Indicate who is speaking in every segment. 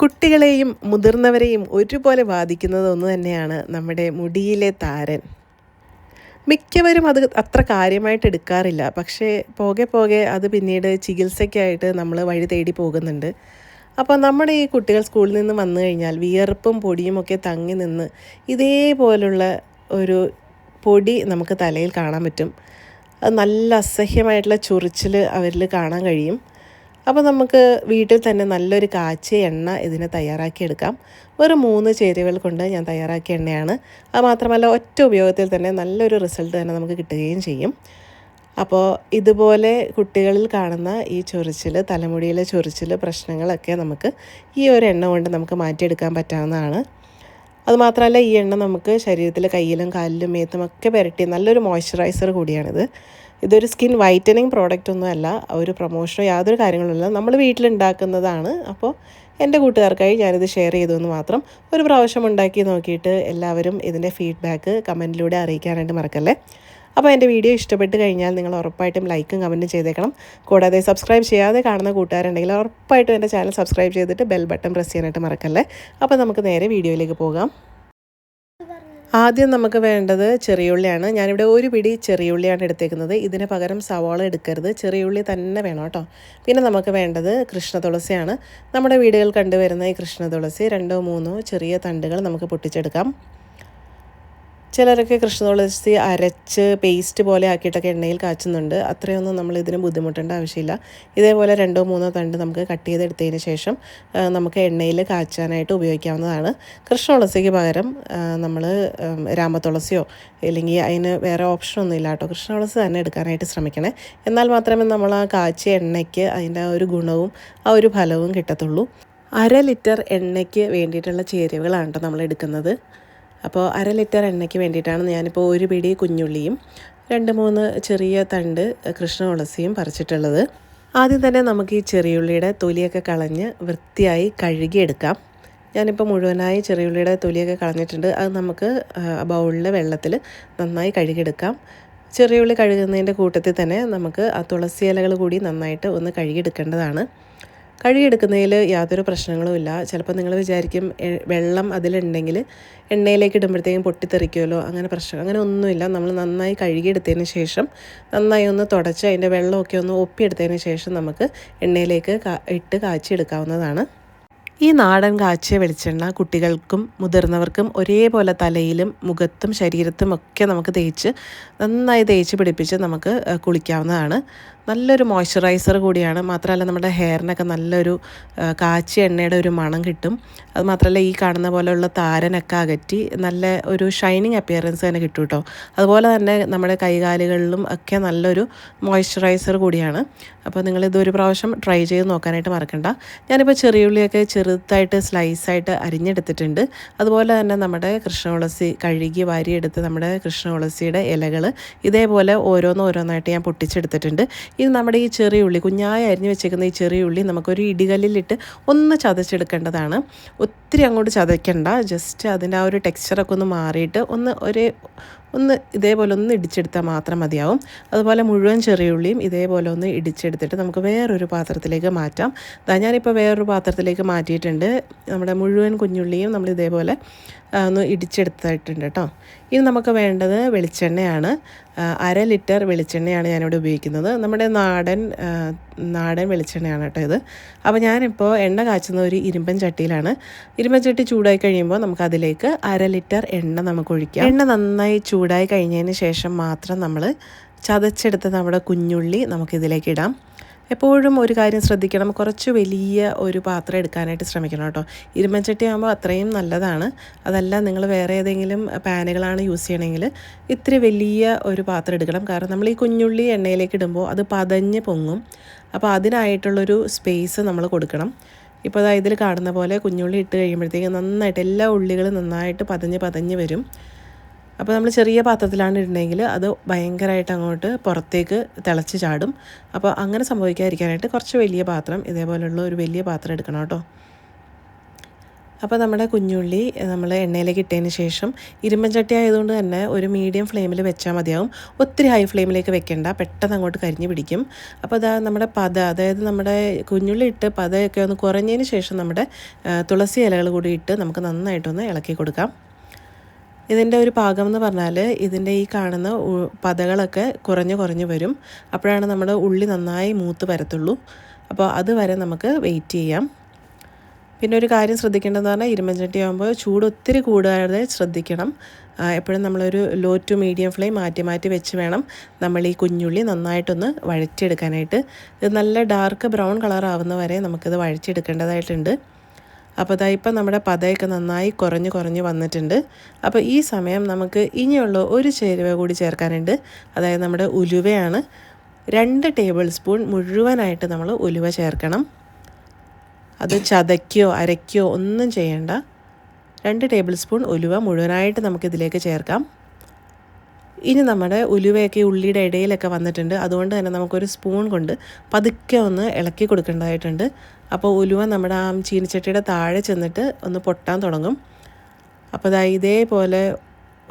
Speaker 1: കുട്ടികളെയും മുതിർന്നവരെയും ഒരുപോലെ ബാധിക്കുന്നത് ഒന്ന് തന്നെയാണ് നമ്മുടെ മുടിയിലെ താരൻ. മിക്കവരും അത് അത്ര കാര്യമായിട്ട് എടുക്കാറില്ല. പക്ഷേ പോകെ പോകെ അത് പിന്നീട് ചികിത്സയ്ക്കായിട്ട് നമ്മൾ വഴി തേടി പോകുന്നുണ്ട്. അപ്പോൾ നമ്മുടെ ഈ കുട്ടികൾ സ്കൂളിൽ നിന്ന് വന്നു കഴിഞ്ഞാൽ വിയർപ്പും പൊടിയും ഒക്കെ തങ്ങി നിന്ന് ഇതേപോലുള്ള ഒരു പൊടി നമുക്ക് തലയിൽ കാണാൻ പറ്റും. അത് നല്ല അസഹ്യമായിട്ടുള്ള ചൊറിച്ചിൽ അവരിൽ കാണാൻ കഴിയും. അപ്പോൾ നമുക്ക് വീട്ടിൽ തന്നെ നല്ലൊരു കാച്ചിയ എണ്ണ ഇതിനെ തയ്യാറാക്കിയെടുക്കാം. വെറും മൂന്ന് ചേരുവകൾ കൊണ്ട് ഞാൻ തയ്യാറാക്കിയ എണ്ണയാണ്. അത് മാത്രമല്ല ഒറ്റ ഉപയോഗത്തിൽ തന്നെ നല്ലൊരു റിസൾട്ട് തന്നെ നമുക്ക് കിട്ടുകയും ചെയ്യും. അപ്പോൾ ഇതുപോലെ കുട്ടികളിൽ കാണുന്ന ഈ ചൊറിച്ചിൽ തലമുടിയിലെ ചൊറിച്ചിൽ പ്രശ്നങ്ങളൊക്കെ നമുക്ക് ഈ ഒരു എണ്ണ കൊണ്ട് നമുക്ക് മാറ്റിയെടുക്കാൻ പറ്റാവുന്നതാണ്. അതുമാത്രമല്ല ഈ എണ്ണ നമുക്ക് ശരീരത്തിൽ കയ്യിലും കാലിലും മേത്തും ഒക്കെ പുരട്ടി നല്ലൊരു മോയ്സ്ചറൈസർ കൂടിയാണിത്. ഇതൊരു സ്കിൻ വൈറ്റനിങ് പ്രോഡക്റ്റ് ഒന്നുമല്ല ഒരു പ്രൊമോഷനോ യാതൊരു കാര്യങ്ങളുമില്ല നമ്മൾ വീട്ടിലുണ്ടാക്കുന്നതാണ്. അപ്പോൾ എന്റെ കൂട്ടുകാർക്കായി ഞാനിത് ഷെയർ ചെയ്തു എന്ന് മാത്രം ഒരു പ്രാവശ്യം ഉണ്ടാക്കി നോക്കിയിട്ട് എല്ലാവരും ഇതിന്റെ ഫീഡ്ബാക്ക് കമന്റിലൂടെ അറിയിക്കാനായിട്ട് മറക്കല്ലേ? അപ്പോൾ എന്റെ വീഡിയോ ഇഷ്ടപ്പെട്ട് കഴിഞ്ഞാൽ നിങ്ങൾ ഉറപ്പായിട്ടും ലൈക്കും കമന്റും ചെയ്തേക്കണം. കൂടാതെ സബ്സ്ക്രൈബ് ചെയ്യാതെ കാണുന്ന കൂട്ടുകാരുണ്ടെങ്കിൽ ഉറപ്പായിട്ടും എന്റെ ചാനൽ സബ്സ്ക്രൈബ് ചെയ്തിട്ട് ബെൽ ബട്ടൺ പ്രസ് ചെയ്യാനായിട്ട് മറക്കല്ലേ? അപ്പോൾ നമുക്ക് നേരെ വീഡിയോയിലേക്ക് പോകാം. ആദ്യം നമുക്ക് വേണ്ടത് ചെറിയുള്ളിയാണ്. ഞാനിവിടെ ഒരു പിടി ചെറിയുള്ളിയാണ് എടുത്തേക്കുന്നത്. ഇതിന് പകരം സവാള എടുക്കരുത്. ചെറിയുള്ളി തന്നെ വേണം കേട്ടോ. പിന്നെ നമുക്ക് വേണ്ടത് കൃഷ്ണ തുളസിയാണ്. നമ്മുടെ വീടുകൾ കണ്ടുവരുന്ന ഈ കൃഷ്ണ തുളസി രണ്ടോ മൂന്നോ ചെറിയ തണ്ടുകൾ നമുക്ക് പൊട്ടിച്ചെടുക്കാം. ചിലരൊക്കെ കൃഷ്ണതുളസി അരച്ച് പേസ്റ്റ് പോലെ ആക്കിയിട്ടൊക്കെ എണ്ണയിൽ കാച്ചുന്നുണ്ട്. അത്രയൊന്നും നമ്മൾ ഇതിന് ബുദ്ധിമുട്ടേണ്ട ആവശ്യമില്ല. ഇതേപോലെ രണ്ടോ മൂന്നോ തണ്ട് നമുക്ക് കട്ട് ചെയ്തെടുത്തതിന് ശേഷം നമുക്ക് എണ്ണയിൽ കാച്ചാനായിട്ട് ഉപയോഗിക്കാവുന്നതാണ്. കൃഷ്ണതുളസിക്ക് പകരം നമ്മൾ രാമതുളസിയോ അല്ലെങ്കിൽ അതിന് വേറെ ഓപ്ഷനൊന്നും ഇല്ല കേട്ടോ. കൃഷ്ണതുളസി തന്നെ എടുക്കാനായിട്ട് ശ്രമിക്കണേ. എന്നാൽ മാത്രമേ നമ്മൾ ആ കാച്ചിയ എണ്ണയ്ക്ക് അതിന്റെ ആ ഒരു ഗുണവും ആ ഒരു ഫലവും കിട്ടത്തുള്ളൂ. അര ലിറ്റർ എണ്ണയ്ക്ക് വേണ്ടിയിട്ടുള്ള ചേരുവകളാണ് കേട്ടോ നമ്മൾ എടുക്കുന്നത്. അപ്പോൾ അര ലിറ്റർ എണ്ണയ്ക്ക് വേണ്ടിയിട്ടാണ് ഞാനിപ്പോൾ ഒരു പിടി കുഞ്ഞുള്ളിയും രണ്ട് മൂന്ന് ചെറിയ തണ്ട് കൃഷ്ണ തുളസിയും പറിച്ചിട്ടുള്ളത്. ആദ്യം തന്നെ നമുക്ക് ഈ ചെറിയുള്ളിയുടെ തൊലിയൊക്കെ കളഞ്ഞ് വൃത്തിയായി കഴുകിയെടുക്കാം. ഞാനിപ്പോൾ മുഴുവനായി ചെറിയുള്ളിയുടെ തൊലിയൊക്കെ കളഞ്ഞിട്ടുണ്ട്. അത് നമുക്ക് ബൗളിലെ വെള്ളത്തിൽ നന്നായി കഴുകിയെടുക്കാം. ചെറിയുള്ളി കഴുകുന്നതിന്റെ കൂട്ടത്തിൽ തന്നെ നമുക്ക് ആ തുളസി ഇലകൾ കൂടി നന്നായിട്ട് ഒന്ന് കഴുകിയെടുക്കേണ്ടതാണ്. കഴുകിയെടുക്കുന്നതിൽ യാതൊരു പ്രശ്നങ്ങളും ഇല്ല. ചിലപ്പോൾ നിങ്ങൾ വിചാരിക്കും വെള്ളം അതിലുണ്ടെങ്കിൽ എണ്ണയിലേക്ക് ഇടുമ്പോഴത്തേക്കും പൊട്ടിത്തെറിക്കുമല്ലോ അങ്ങനെ പ്രശ്നം അങ്ങനെ ഒന്നുമില്ല. നമ്മൾ നന്നായി കഴുകിയെടുത്തതിന് ശേഷം നന്നായി ഒന്ന് തുടച്ച് അതിന്റെ വെള്ളമൊക്കെ ഒന്ന് ഒപ്പിയെടുത്തതിന് ശേഷം നമുക്ക് എണ്ണയിലേക്ക് ഇട്ട് കാച്ചിയെടുക്കാവുന്നതാണ്. ഈ നാടൻ കാച്ചിയ വെളിച്ചെണ്ണ കുട്ടികൾക്കും മുതിർന്നവർക്കും ഒരേപോലെ തലയിലും മുഖത്തും ശരീരത്തും ഒക്കെ നമുക്ക് തേച്ച് നന്നായി തേച്ച് പിടിപ്പിച്ച് നമുക്ക് കുളിക്കാവുന്നതാണ്. നല്ലൊരു മോയ്സ്ചറൈസർ കൂടിയാണ്. മാത്രമല്ല നമ്മുടെ ഹെയറിനൊക്കെ നല്ലൊരു കാച്ചിയ എണ്ണയുടെ ഒരു മണം കിട്ടും. അത് മാത്രമല്ല ഈ കാണുന്ന പോലെയുള്ള താരനൊക്കെ അകറ്റി നല്ല ഒരു ഷൈനിങ് അപ്പിയറൻസ് തന്നെ കിട്ടും കേട്ടോ അതുപോലെ തന്നെ നമ്മുടെ കൈകാലുകളിലും ഒക്കെ നല്ലൊരു മോയ്സ്ചറൈസർ കൂടിയാണ്. അപ്പോൾ നിങ്ങൾ ഒരു പ്രാവശ്യം ട്രൈ ചെയ്ത് നോക്കാനായിട്ട് മറക്കണ്ട. ഞാനിപ്പോൾ ചെറിയുള്ളിയൊക്കെ ചെറുതായിട്ട് സ്ലൈസായിട്ട് അരിഞ്ഞെടുത്തിട്ടുണ്ട്. അതുപോലെ തന്നെ നമ്മുടെ കൃഷ്ണ തുളസി കഴുകി വാരിയെടുത്ത് നമ്മുടെ കൃഷ്ണ തുളസിയുടെ ഇലകൾ ഇതേപോലെ ഓരോന്ന് ഓരോന്നായിട്ട് ഞാൻ പൊട്ടിച്ചെടുത്തിട്ടുണ്ട്. ഇത് നമ്മുടെ ഈ ചെറിയ ഉള്ളി കുഞ്ഞായ അരിഞ്ഞു വെച്ചേക്കുന്ന ഈ ചെറിയ ഉള്ളി നമുക്കൊരു ഇടികല്ലിലിട്ട് ഒന്ന് ചതച്ചെടുക്കേണ്ടതാണ്. ഒത്തിരി അങ്ങോട്ട് ചതയ്ക്കണ്ട. ജസ്റ്റ് അതിന്റെ ആ ഒരു ടെക്സ്ചറൊക്കെ ഒന്ന് മാറിയിട്ട് ഒന്ന് ഒരേ ഒന്ന് ഇതേപോലെ ഒന്ന് ഇടിച്ചെടുത്താൽ മാത്രം മതിയാവും. അതുപോലെ മുഴുവൻ ചെറിയുള്ളിയും ഇതേപോലെ ഒന്ന് ഇടിച്ചെടുത്തിട്ട് നമുക്ക് വേറൊരു പാത്രത്തിലേക്ക് മാറ്റാം. അതാ ഞാനിപ്പോൾ വേറൊരു പാത്രത്തിലേക്ക് മാറ്റിയിട്ടുണ്ട്. നമ്മുടെ മുഴുവൻ കുഞ്ഞുള്ളിയും നമ്മൾ ഇതേപോലെ ഒന്ന് ഇടിച്ചെടുത്തിട്ടുണ്ട് കേട്ടോ. ഇനി നമുക്ക് വേണ്ടത് വെളിച്ചെണ്ണയാണ്. അര ലിറ്റർ വെളിച്ചെണ്ണയാണ് ഞാനിവിടെ ഉപയോഗിക്കുന്നത്. നമ്മുടെ നാടൻ നാടൻ വെളിച്ചെണ്ണയാണ് കേട്ടോ ഇത്. അപ്പോൾ ഞാനിപ്പോൾ എണ്ണ കാച്ചുന്ന ഒരു ഇരുമ്പൻ ചട്ടിയിലാണ്. ഇരുമ്പൻ ചട്ടി ചൂടായി കഴിയുമ്പോൾ നമുക്ക് അതിലേക്ക് അര ലിറ്റർ എണ്ണ നമുക്ക് ഒഴിക്കാം. എണ്ണ നന്നായി ചൂടായി കഴിഞ്ഞതിന് ശേഷം മാത്രം നമ്മൾ ചതച്ചെടുത്ത് നമ്മുടെ കുഞ്ഞുള്ളി നമുക്കിതിലേക്ക് ഇടാം. എപ്പോഴും ഒരു കാര്യം ശ്രദ്ധിക്കണം. കുറച്ച് വലിയ ഒരു പാത്രം എടുക്കാനായിട്ട് ശ്രമിക്കണം കേട്ടോ. ഇരുമ്പച്ചട്ടി ആകുമ്പോൾ അത്രയും നല്ലതാണ്. അതല്ല നിങ്ങൾ വേറെ ഏതെങ്കിലും പാനുകളാണ് യൂസ് ചെയ്യണമെങ്കിൽ ഇത്തിരി വലിയ ഒരു പാത്രം എടുക്കണം. കാരണം നമ്മൾ ഈ കുഞ്ഞുള്ളി എണ്ണയിലേക്ക് ഇടുമ്പോൾ അത് പതഞ്ഞ് പൊങ്ങും. അപ്പോൾ അതിനായിട്ടുള്ളൊരു സ്പേസ് നമ്മൾ കൊടുക്കണം. ഇപ്പോൾ അതായത് ഇതിൽ കാണുന്ന പോലെ കുഞ്ഞുള്ളി ഇട്ട് കഴിയുമ്പോഴത്തേക്കും നന്നായിട്ട് എല്ലാ ഉള്ളികളും നന്നായിട്ട് പതഞ്ഞ് പതഞ്ഞ് വരും. അപ്പോൾ നമ്മൾ ചെറിയ പാത്രത്തിലാണ് ഇടണമെങ്കിൽ അത് ഭയങ്കരമായിട്ട് അങ്ങോട്ട് പുറത്തേക്ക് തിളച്ച് ചാടും. അപ്പോൾ അങ്ങനെ സംഭവിക്കാതിരിക്കാനായിട്ട് കുറച്ച് വലിയ പാത്രം ഇതേപോലെയുള്ള ഒരു വലിയ പാത്രം എടുക്കണം കേട്ടോ. അപ്പോൾ നമ്മുടെ കുഞ്ഞുള്ളി നമ്മൾ എണ്ണയിലേക്ക് ഇട്ടതിന് ശേഷം ഇരുമ്പൻചട്ടി ആയതുകൊണ്ട് തന്നെ ഒരു മീഡിയം ഫ്ലെയിമിൽ വെച്ചാൽ മതിയാവും. ഒത്തിരി ഹൈ ഫ്ലെയിമിലേക്ക് വെക്കേണ്ട പെട്ടെന്ന് അങ്ങോട്ട് കരിഞ്ഞ് പിടിക്കും. അപ്പോൾ അതാ നമ്മുടെ പത അതായത് നമ്മുടെ കുഞ്ഞുള്ളി ഇട്ട് പതയൊക്കെ ഒന്ന് കുറഞ്ഞതിന് ശേഷം നമ്മുടെ തുളസി ഇലകൾ കൂടി ഇട്ട് നമുക്ക് നന്നായിട്ടൊന്ന് ഇളക്കി കൊടുക്കാം. ഇതിന്റെ ഒരു പാകം എന്ന് പറഞ്ഞാൽ ഇതിന്റെ ഈ കാണുന്ന പതകളൊക്കെ കുറഞ്ഞ് കുറഞ്ഞ് വരും. അപ്പോഴാണ് നമ്മുടെ ഉള്ളി നന്നായി മൂത്ത് വരത്തുള്ളൂ. അപ്പോൾ അതുവരെ നമുക്ക് വെയിറ്റ് ചെയ്യാം. പിന്നെ ഒരു കാര്യം ശ്രദ്ധിക്കേണ്ടതെന്ന് പറഞ്ഞാൽ ഇരുമ്പൻചട്ടി ആകുമ്പോൾ ചൂട് ഒത്തിരി കൂടാതെ ശ്രദ്ധിക്കണം. എപ്പോഴും നമ്മളൊരു ലോ ടു മീഡിയം ഫ്ലെയിം മാറ്റി മാറ്റി വെച്ച് വേണം നമ്മൾ ഈ കുഞ്ഞുള്ളി നന്നായിട്ടൊന്ന് വഴറ്റിയെടുക്കാനായിട്ട്. ഇത് നല്ല ഡാർക്ക് ബ്രൗൺ കളർ ആവുന്ന വരെ നമുക്കിത് വഴറ്റിയെടുക്കേണ്ടതായിട്ടുണ്ട്. അപ്പോൾ അതാ ഇപ്പം നമ്മുടെ പതയൊക്കെ നന്നായി കുറഞ്ഞ് കുറഞ്ഞ് വന്നിട്ടുണ്ട്. അപ്പോൾ ഈ സമയം നമുക്ക് ഇനിയുള്ള ഒരു ചേരുവ കൂടി ചേർക്കാനുണ്ട്. അതായത് നമ്മുടെ ഉലുവയാണ്. രണ്ട് ടേബിൾ സ്പൂൺ മുഴുവനായിട്ട് നമ്മൾ ഉലുവ ചേർക്കണം. അത് ചതയ്ക്കോ അരയ്ക്കോ ഒന്നും ചെയ്യേണ്ട. രണ്ട് ടേബിൾ സ്പൂൺ ഉലുവ മുഴുവനായിട്ട് നമുക്കിതിലേക്ക് ചേർക്കാം. ഇനി നമ്മുടെ ഉലുവയൊക്കെ ഉള്ളിയുടെ ഇടയിലൊക്കെ വന്നിട്ടുണ്ട്. അതുകൊണ്ട് തന്നെ നമുക്കൊരു സ്പൂൺ കൊണ്ട് പതുക്കെ ഒന്ന് ഇളക്കി കൊടുക്കേണ്ടതായിട്ടുണ്ട്. അപ്പോൾ ഉലുവ നമ്മുടെ ആ ചീനിച്ചട്ടിയുടെ താഴെ ചെന്നിട്ട് ഒന്ന് പൊട്ടാൻ തുടങ്ങും. അപ്പോൾ ദാ ഇതേപോലെ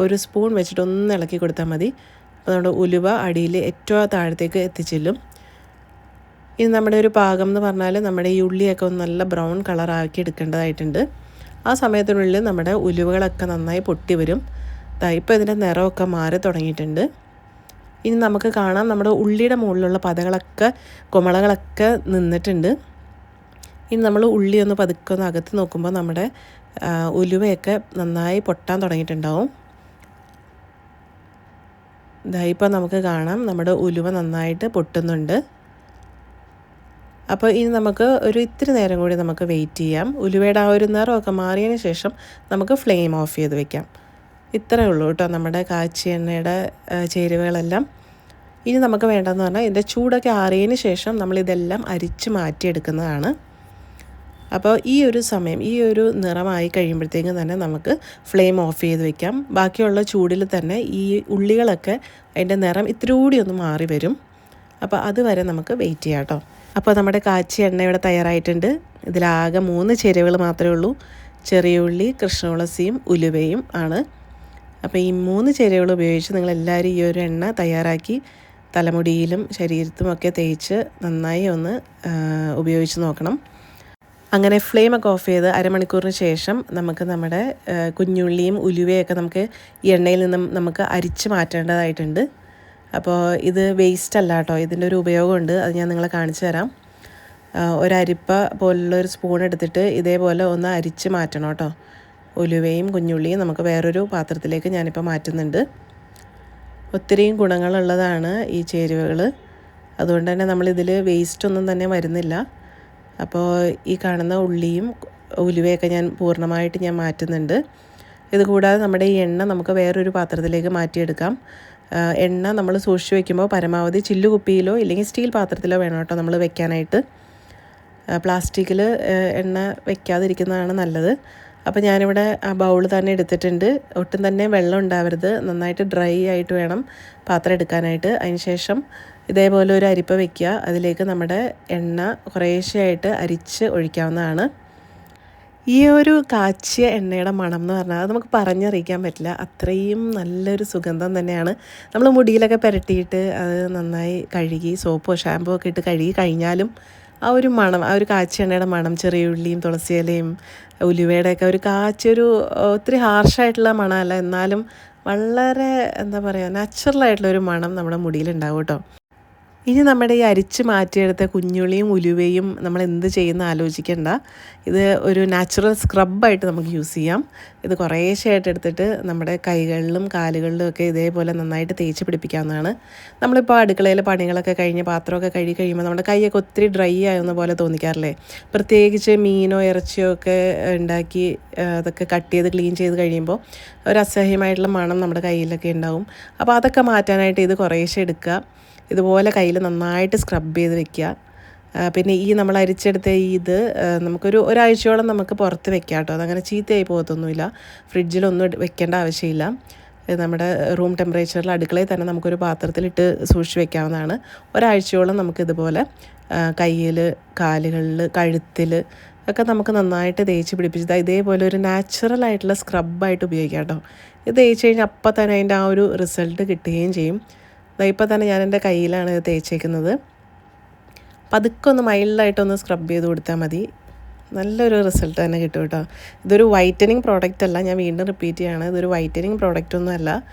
Speaker 1: ഒരു സ്പൂൺ വെച്ചിട്ട് ഒന്ന് ഇളക്കി കൊടുത്താൽ മതി. അപ്പോൾ നമ്മുടെ ഉലുവ അടിയിൽ ഏറ്റവും താഴത്തേക്ക് എത്തിച്ചെല്ലും. ഇനി നമ്മുടെ ഒരു പാകം എന്ന് പറഞ്ഞാൽ നമ്മുടെ ഈ ഉള്ളിയൊക്കെ ഒന്ന് നല്ല ബ്രൗൺ കളറാക്കി എടുക്കേണ്ടതായിട്ടുണ്ട്. ആ സമയത്തിനുള്ളിൽ നമ്മുടെ ഉലുവകളൊക്കെ നന്നായി പൊട്ടി വരും. ഇപ്പോൾ ഇതിന്റെ നിറമൊക്കെ മാറി തുടങ്ങിയിട്ടുണ്ട്. ഇനി നമുക്ക് കാണാം നമ്മുടെ ഉള്ളിയുടെ മുകളിലുള്ള പതകളൊക്കെ കുമളകളൊക്കെ നിന്നിട്ടുണ്ട്. ഇനി നമ്മൾ ഉള്ളി ഒന്ന് പതുക്കെ ഒന്ന് അകത്ത് നോക്കുമ്പോൾ നമ്മുടെ ഉലുവയൊക്കെ നന്നായി പൊട്ടാൻ തുടങ്ങിയിട്ടുണ്ടാവും. ഇതാ ഇപ്പോൾ നമുക്ക് കാണാം നമ്മുടെ ഉലുവ നന്നായിട്ട് പൊട്ടുന്നുണ്ട്. അപ്പോൾ ഇനി നമുക്ക് ഒരു ഇത്തിരി നേരം കൂടി നമുക്ക് വെയിറ്റ് ചെയ്യാം. ഉലുവയുടെ ആ ഒരു നിറമൊക്കെ മാറിയതിന് ശേഷം നമുക്ക് ഫ്ലെയിം ഓഫ് ചെയ്ത് വെക്കാം. ഇത്രയേ ഉള്ളൂ കേട്ടോ നമ്മുടെ കാച്ചി എണ്ണയുടെ ചേരുവകളെല്ലാം. ഇനി നമുക്ക് വേണ്ടതെന്ന് പറഞ്ഞാൽ ഇതിന്റെ ചൂടൊക്കെ ആറിയതിന് ശേഷം നമ്മളിതെല്ലാം അരിച്ച് മാറ്റിയെടുക്കുന്നതാണ്. അപ്പോൾ ഈ ഒരു സമയം ഈ ഒരു നിറമായി കഴിയുമ്പോഴത്തേക്കും തന്നെ നമുക്ക് ഫ്ലെയിം ഓഫ് ചെയ്ത് വെക്കാം. ബാക്കിയുള്ള ചൂടിൽ തന്നെ ഈ ഉള്ളികളൊക്കെ അതിന്റെ നിറം ഇത്തിരി കൂടി ഒന്ന് മാറി വരും. അപ്പോൾ അതുവരെ നമുക്ക് വെയിറ്റ് ചെയ്യാം കേട്ടോ. അപ്പോൾ നമ്മുടെ കാച്ചി എണ്ണ ഇവിടെ തയ്യാറായിട്ടുണ്ട്. ഇതിലാകെ മൂന്ന് ചേരുവകൾ മാത്രമേ ഉള്ളൂ. ചെറിയ ഉള്ളി കൃഷ്ണതുളസിയും ഉലുവയും ആണ്. അപ്പോൾ ഈ മൂന്ന് ചേരുവകൾ ഉപയോഗിച്ച് നിങ്ങളെല്ലാവരും ഈ ഒരു എണ്ണ തയ്യാറാക്കി തലമുടിയിലും ശരീരത്തുമൊക്കെ തേച്ച് നന്നായി ഒന്ന് ഉപയോഗിച്ച് നോക്കണം. അങ്ങനെ ഫ്ലെയിമൊക്കെ ഓഫ് ചെയ്ത് അരമണിക്കൂറിന് ശേഷം നമുക്ക് നമ്മുടെ കുഞ്ഞുള്ളിയും ഉലുവയൊക്കെ നമുക്ക് ഈ എണ്ണയിൽ നിന്നും നമുക്ക് അരിച്ച് മാറ്റേണ്ടതായിട്ടുണ്ട്. അപ്പോൾ ഇത് വേസ്റ്റ് അല്ല കേട്ടോ. ഇതിന്റെ ഒരു ഉപയോഗമുണ്ട്. അത് ഞാൻ നിങ്ങളെ കാണിച്ചു തരാം. ഒരരിപ്പ പോലുള്ള ഒരു സ്പൂൺ എടുത്തിട്ട് ഇതേപോലെ ഒന്ന് അരിച്ച് മാറ്റണം കേട്ടോ. ഉലുവയും കുഞ്ഞുള്ളിയും നമുക്ക് വേറൊരു പാത്രത്തിലേക്ക് ഞാനിപ്പോൾ മാറ്റുന്നുണ്ട്. ഒത്തിരിയും ഗുണങ്ങളുള്ളതാണ് ഈ ചേരുവകൾ അതുകൊണ്ട് തന്നെ നമ്മളിതിൽ വേസ്റ്റ് ഒന്നും തന്നെ വരുന്നില്ല. അപ്പോൾ ഈ കാണുന്ന ഉള്ളിയും ഉലുവയൊക്കെ ഞാൻ പൂർണമായിട്ട് ഞാൻ മാറ്റുന്നുണ്ട്. ഇതുകൂടാതെ നമ്മുടെ ഈ എണ്ണ നമുക്ക് വേറൊരു പാത്രത്തിലേക്ക് മാറ്റിയെടുക്കാം. എണ്ണ നമ്മൾ സൂക്ഷിച്ച് വെക്കുമ്പോൾ പരമാവധി ചില്ലുകുപ്പിയിലോ ഇല്ലെങ്കിൽ സ്റ്റീൽ പാത്രത്തിലോ വേണം കേട്ടോ നമ്മൾ വെക്കാനായിട്ട്. പ്ലാസ്റ്റിക്കിൽ എണ്ണ വെക്കാതിരിക്കുന്നതാണ് നല്ലത്. അപ്പോൾ ഞാനിവിടെ ആ ബൗൾ തന്നെ എടുത്തിട്ടുണ്ട്. ഒട്ടും തന്നെ വെള്ളം ഉണ്ടാവരുത്. നന്നായിട്ട് ഡ്രൈ ആയിട്ട് വേണം പാത്രം എടുക്കാനായിട്ട്. അതിനുശേഷം ഇതേപോലെ ഒരു അരിപ്പ വെക്കുക. അതിലേക്ക് നമ്മുടെ എണ്ണ കുറേശ്ശെയായിട്ട് അരിച്ച് ഒഴിക്കാവുന്നതാണ്. ഈ ഒരു കാച്ചിയ എണ്ണയുടെ മണം എന്ന് പറഞ്ഞാൽ അത് നമുക്ക് പറഞ്ഞറിയിക്കാൻ പറ്റില്ല. അത്രയും നല്ലൊരു സുഗന്ധം തന്നെയാണ്. നമ്മൾ മുടിയിലൊക്കെ പുരട്ടിയിട്ട് അത് നന്നായി കഴുകി സോപ്പോ ഷാമ്പോ ഒക്കെ ഇട്ട് കഴുകി കഴിഞ്ഞാലും ആ ഒരു മണം ആ ഒരു കാച്ചി എണ്ണയുടെ മണം ചെറിയ ഉള്ളിയും തുളസിയിലയും ഉലുവയുടെയൊക്കെ ഒരു കാച്ചൊരു ഒത്തിരി ഹാർഷായിട്ടുള്ള മണമല്ല. എന്നാലും വളരെ എന്താ പറയുക നാച്ചുറലായിട്ടുള്ള ഒരു മണം നമ്മുടെ മുടിയിലുണ്ടാവും കേട്ടോ. ഇനി നമ്മുടെ ഈ അരിച്ച് മാറ്റിയെടുത്ത കുഞ്ഞുള്ളിയും ഉലുവയും നമ്മൾ എന്ത് ചെയ്യുന്ന ആലോചിക്കേണ്ട. ഇത് ഒരു നാച്ചുറൽ സ്ക്രബായിട്ട് നമുക്ക് യൂസ് ചെയ്യാം. ഇത് കുറേശ്ശായിട്ട് എടുത്തിട്ട് നമ്മുടെ കൈകളിലും കാലുകളിലും ഒക്കെ ഇതേപോലെ നന്നായിട്ട് തേച്ച് പിടിപ്പിക്കാവുന്നതാണ്. നമ്മളിപ്പോൾ അടുക്കളയിൽ പണികളൊക്കെ കഴിഞ്ഞ് പാത്രമൊക്കെ കഴുകി കഴിയുമ്പോൾ നമ്മുടെ കൈയൊക്കെ ഒത്തിരി ഡ്രൈ ആവുന്ന പോലെ തോന്നിക്കാറില്ലേ? പ്രത്യേകിച്ച് മീനോ ഇറച്ചിയോ ഒക്കെ ഉണ്ടാക്കി അതൊക്കെ കട്ട് ചെയ്ത് ക്ലീൻ ചെയ്ത് കഴിയുമ്പോൾ ഒരു അസഹ്യമായിട്ടുള്ള മണം നമ്മുടെ കയ്യിലൊക്കെ ഉണ്ടാവും. അപ്പോൾ അതൊക്കെ മാറ്റാനായിട്ട് ഇത് കുറേശ്ശെ എടുക്കുക. ഇതുപോലെ കയ്യിൽ നന്നായിട്ട് സ്ക്രബ് ചെയ്ത് വെക്കുക. പിന്നെ ഈ നമ്മൾ അരിച്ചെടുത്ത ഈ ഇത് നമുക്കൊരു ഒരാഴ്ചയോളം നമുക്ക് പുറത്ത് വെക്കാം കേട്ടോ. അതങ്ങനെ ചീത്തയായി പോകത്തൊന്നുമില്ല. ഫ്രിഡ്ജിലൊന്നും വെക്കേണ്ട ആവശ്യമില്ല. നമ്മുടെ റൂം ടെമ്പറേച്ചറിൽ അടുക്കളയിൽ തന്നെ നമുക്കൊരു പാത്രത്തിലിട്ട് സൂക്ഷിച്ച് വെക്കാവുന്നതാണ്. ഒരാഴ്ചയോളം നമുക്കിതുപോലെ കയ്യിൽ കാലുകളിൽ കഴുത്തിൽ ഒക്കെ നമുക്ക് നന്നായിട്ട് തേച്ച് പിടിപ്പിച്ചത് ഇതേപോലെ ഒരു നാച്ചുറൽ ആയിട്ടുള്ള സ്ക്രബായിട്ട് ഉപയോഗിക്കാം കേട്ടോ. ഇത് തേച്ച് കഴിഞ്ഞാൽ അപ്പം തന്നെ അതിന്റെ ആ ഒരു റിസൾട്ട് കിട്ടുകയും ചെയ്യും. ഇപ്പം തന്നെ ഞാൻ എന്റെ കയ്യിലാണ് ഇത് തേച്ചേക്കുന്നത്. പതുക്കെ ഒന്ന് മൈൽഡായിട്ടൊന്ന് സ്ക്രബ് ചെയ്ത് കൊടുത്താൽ മതി. നല്ലൊരു റിസൾട്ട് തന്നെ കിട്ടും കേട്ടോ. ഇതൊരു വൈറ്റനിങ് പ്രോഡക്റ്റ് അല്ല. ഞാൻ വീണ്ടും റിപ്പീറ്റ് ചെയ്യാണ്. ഇതൊരു വൈറ്റനിങ് പ്രോഡക്റ്റ് ഒന്നും അല്ല.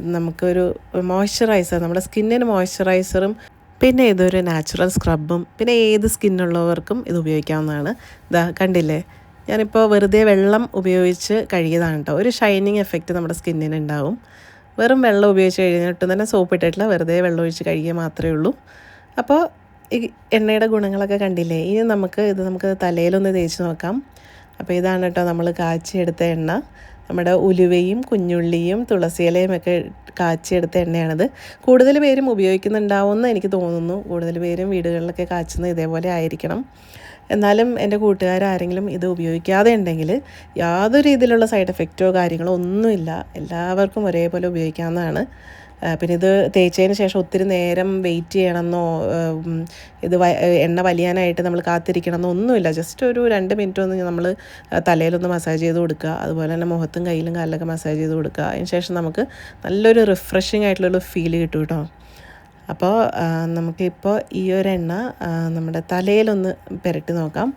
Speaker 1: നമുക്കൊരു മോയ്സ്ചറൈസർ നമ്മുടെ സ്കിന്നിന് മോയ്സ്ചറൈസറും പിന്നെ ഇതൊരു നാച്ചുറൽ സ്ക്രബും പിന്നെ ഏത് സ്കിന്നുള്ളവർക്കും ഇത് ഉപയോഗിക്കാവുന്നതാണ്. ഇതാ കണ്ടില്ലേ? ഞാനിപ്പോൾ വെറുതെ വെള്ളം ഉപയോഗിച്ച് കഴുകിയതാണ് കേട്ടോ. ഒരു ഷൈനിങ് എഫക്റ്റ് നമ്മുടെ സ്കിന്നിന് ഉണ്ടാവും. വെറും വെള്ളം ഉപയോഗിച്ച് കഴിഞ്ഞിട്ട് തന്നെ സോപ്പ് ഇട്ടിട്ടില്ല വെറുതെ വെള്ളം ഒഴിച്ച് കഴുകിയാൽ മാത്രമേ ഉള്ളൂ. അപ്പോൾ ഈ എണ്ണയുടെ ഗുണങ്ങളൊക്കെ കണ്ടില്ലേ? ഇനി നമുക്ക് ഇത് നമുക്ക് തലയിലൊന്ന് തേച്ച് നോക്കാം. അപ്പോൾ ഇതാണ് കേട്ടോ നമ്മൾ കാച്ചിയെടുത്ത എണ്ണ. നമ്മുടെ ഉലുവയും കുഞ്ഞുള്ളിയും തുളസിയിലയും ഒക്കെ കാച്ചിയെടുത്ത എണ്ണയാണിത്. കൂടുതൽ പേരും ഉപയോഗിക്കുന്നുണ്ടാവുമെന്ന് എനിക്ക് തോന്നുന്നു. കൂടുതൽ പേരും വീടുകളിലൊക്കെ കാച്ചുന്നത് ഇതേപോലെ ആയിരിക്കണം. എന്നാലും എന്റെ കൂട്ടുകാരാരെങ്കിലും ഇത് ഉപയോഗിക്കാതെ ഉണ്ടെങ്കിൽ യാതൊരു രീതിയിലുള്ള സൈഡ് എഫക്റ്റോ കാര്യങ്ങളോ ഒന്നുമില്ല. എല്ലാവർക്കും ഒരേപോലെ ഉപയോഗിക്കാവുന്നതാണ്. പിന്നെ ഇത് തേച്ചതിന് ശേഷം ഒത്തിരി നേരം വെയിറ്റ് ചെയ്യണമെന്നോ ഇത് എണ്ണ വലിയാനായിട്ട് നമ്മൾ കാത്തിരിക്കണമെന്നോ ഒന്നുമില്ല. ജസ്റ്റ് ഒരു രണ്ട് മിനിറ്റ് ഒന്ന് നമ്മൾ തലയിലൊന്ന് മസാജ് ചെയ്ത് കൊടുക്കുക. അതുപോലെ തന്നെ മുഖത്തും കയ്യിലും കാലിലൊക്കെ മസാജ് ചെയ്ത് കൊടുക്കുക. അതിന് ശേഷം നമുക്ക് നല്ലൊരു റിഫ്രഷിംഗ് ആയിട്ടുള്ളൊരു ഫീൽ കിട്ടും കേട്ടോ. അപ്പോൾ നമുക്കിപ്പോൾ ഈ ഒരു എണ്ണ നമ്മുടെ തലയിലൊന്ന് പുരട്ടി നോക്കാം.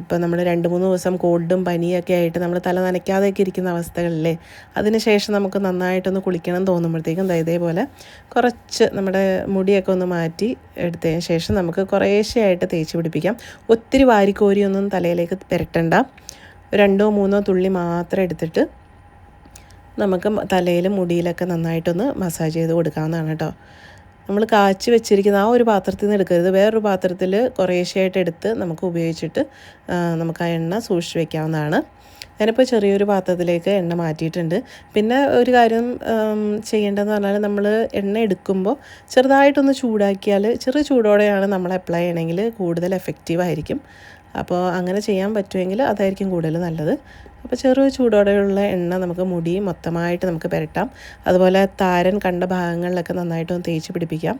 Speaker 1: ഇപ്പോൾ നമ്മൾ രണ്ട് മൂന്ന് ദിവസം കോൾഡും പനിയൊക്കെ ആയിട്ട് നമ്മൾ തല നനയ്ക്കാതെയൊക്കെ ഇരിക്കുന്ന അവസ്ഥകളില്ലേ അതിനുശേഷം നമുക്ക് നന്നായിട്ടൊന്ന് കുളിക്കണം തോന്നുമ്പോഴത്തേക്കും ഇതേപോലെ കുറച്ച് നമ്മുടെ മുടിയൊക്കെ ഒന്ന് മാറ്റി എടുത്തതിന് ശേഷം നമുക്ക് കുറേശ്ശെയായിട്ട് തേച്ച് പിടിപ്പിക്കാം. ഒത്തിരി വാരിക്കോരിയൊന്നും തലയിലേക്ക് പുരട്ടണ്ട. രണ്ടോ മൂന്നോ തുള്ളി മാത്രം എടുത്തിട്ട് നമുക്ക് തലയിലും മുടിയിലൊക്കെ നന്നായിട്ടൊന്ന് മസാജ് ചെയ്ത് കൊടുക്കാവുന്നതാണ് കേട്ടോ. നമ്മൾ കാച്ചി വെച്ചിരിക്കുന്ന ആ ഒരു പാത്രത്തിൽ നിന്ന് എടുക്കരുത്. വേറൊരു പാത്രത്തിൽ കുറേശ്ശെയായിട്ട് എടുത്ത് നമുക്ക് ഉപയോഗിച്ചിട്ട് നമുക്ക് ആ എണ്ണ സൂക്ഷിച്ച് വെക്കാവുന്നതാണ്. ഞാനിപ്പോൾ ചെറിയൊരു പാത്രത്തിലേക്ക് എണ്ണ മാറ്റിയിട്ടുണ്ട്. പിന്നെ ഒരു കാര്യം ചെയ്യേണ്ടതെന്ന് പറഞ്ഞാൽ നമ്മൾ എണ്ണ എടുക്കുമ്പോൾ ചെറുതായിട്ടൊന്ന് ചൂടാക്കിയാൽ ചെറിയ ചൂടോടെയാണ് നമ്മൾ അപ്ലൈ ചെയ്യണമെങ്കിൽ കൂടുതൽ എഫക്റ്റീവ് ആയിരിക്കും. അപ്പോൾ അങ്ങനെ ചെയ്യാൻ പറ്റുമെങ്കിൽ അതായിരിക്കും കൂടുതൽ നല്ലത്. അപ്പോൾ ചെറു ചൂടോടെയുള്ള എണ്ണ നമുക്ക് മുടി മൊത്തമായിട്ട് നമുക്ക് പുരട്ടാം. അതുപോലെ താരൻ കണ്ട ഭാഗങ്ങളിലൊക്കെ നന്നായിട്ടൊന്ന് തേച്ച് പിടിപ്പിക്കാം.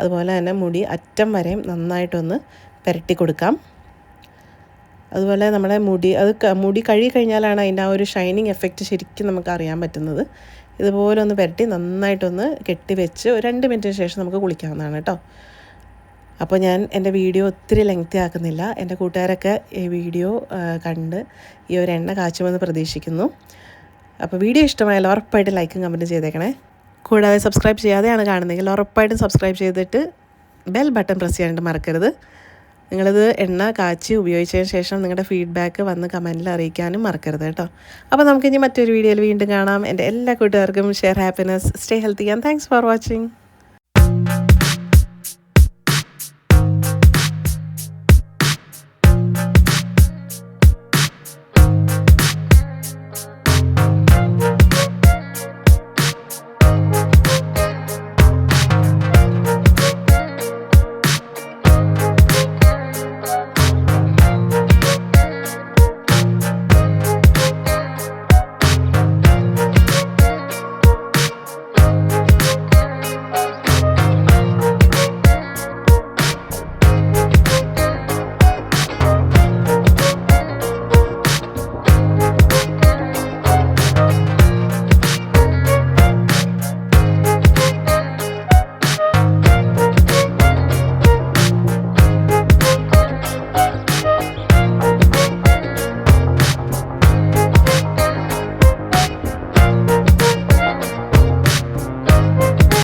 Speaker 1: അതുപോലെ തന്നെ മുടി അറ്റം വരെയും നന്നായിട്ടൊന്ന് പുരട്ടി കൊടുക്കാം. അതുപോലെ നമ്മുടെ മുടി അത് മുടി കഴുകി കഴിഞ്ഞാലാണ് അതിന്റെ ആ ഒരു ഷൈനിങ് എഫക്റ്റ് ശരിക്കും നമുക്ക് അറിയാൻ പറ്റുന്നത്. ഇതുപോലെ ഒന്ന് പുരട്ടി നന്നായിട്ടൊന്ന് കെട്ടി വെച്ച് ഒരു രണ്ട് മിനിറ്റിന് ശേഷം നമുക്ക് കുളിക്കാവുന്നതാണ് കേട്ടോ. അപ്പോൾ ഞാൻ എന്റെ വീഡിയോ ഒത്തിരി ലെങ്ത്തി ആക്കുന്നില്ല. എന്റെ കൂട്ടുകാരൊക്കെ ഈ വീഡിയോ കണ്ട് ഈ ഒരു എണ്ണ കാച്ചുമെന്ന് പ്രതീക്ഷിക്കുന്നു. അപ്പോൾ വീഡിയോ ഇഷ്ടമായാലും ഉറപ്പായിട്ടും ലൈക്കും കമന്റും ചെയ്തേക്കണേ. കൂടാതെ സബ്സ്ക്രൈബ് ചെയ്യാതെയാണ് കാണുന്നതെങ്കിൽ ഉറപ്പായിട്ടും സബ്സ്ക്രൈബ് ചെയ്തിട്ട് ബെൽ ബട്ടൺ പ്രസ് ചെയ്യാനായിട്ട് മറക്കരുത്. നിങ്ങളിത് എണ്ണ കാച്ചി ഉപയോഗിച്ചതിന് ശേഷം നിങ്ങളുടെ ഫീഡ്ബാക്ക് വന്ന് കമന്റിൽ അറിയിക്കാനും മറക്കരുത് കേട്ടോ. അപ്പോൾ നമുക്കിനി മറ്റൊരു വീഡിയോയിൽ വീണ്ടും കാണാം. എന്റെ എല്ലാ കൂട്ടുകാർക്കും share happiness stay healthy and thanks for watching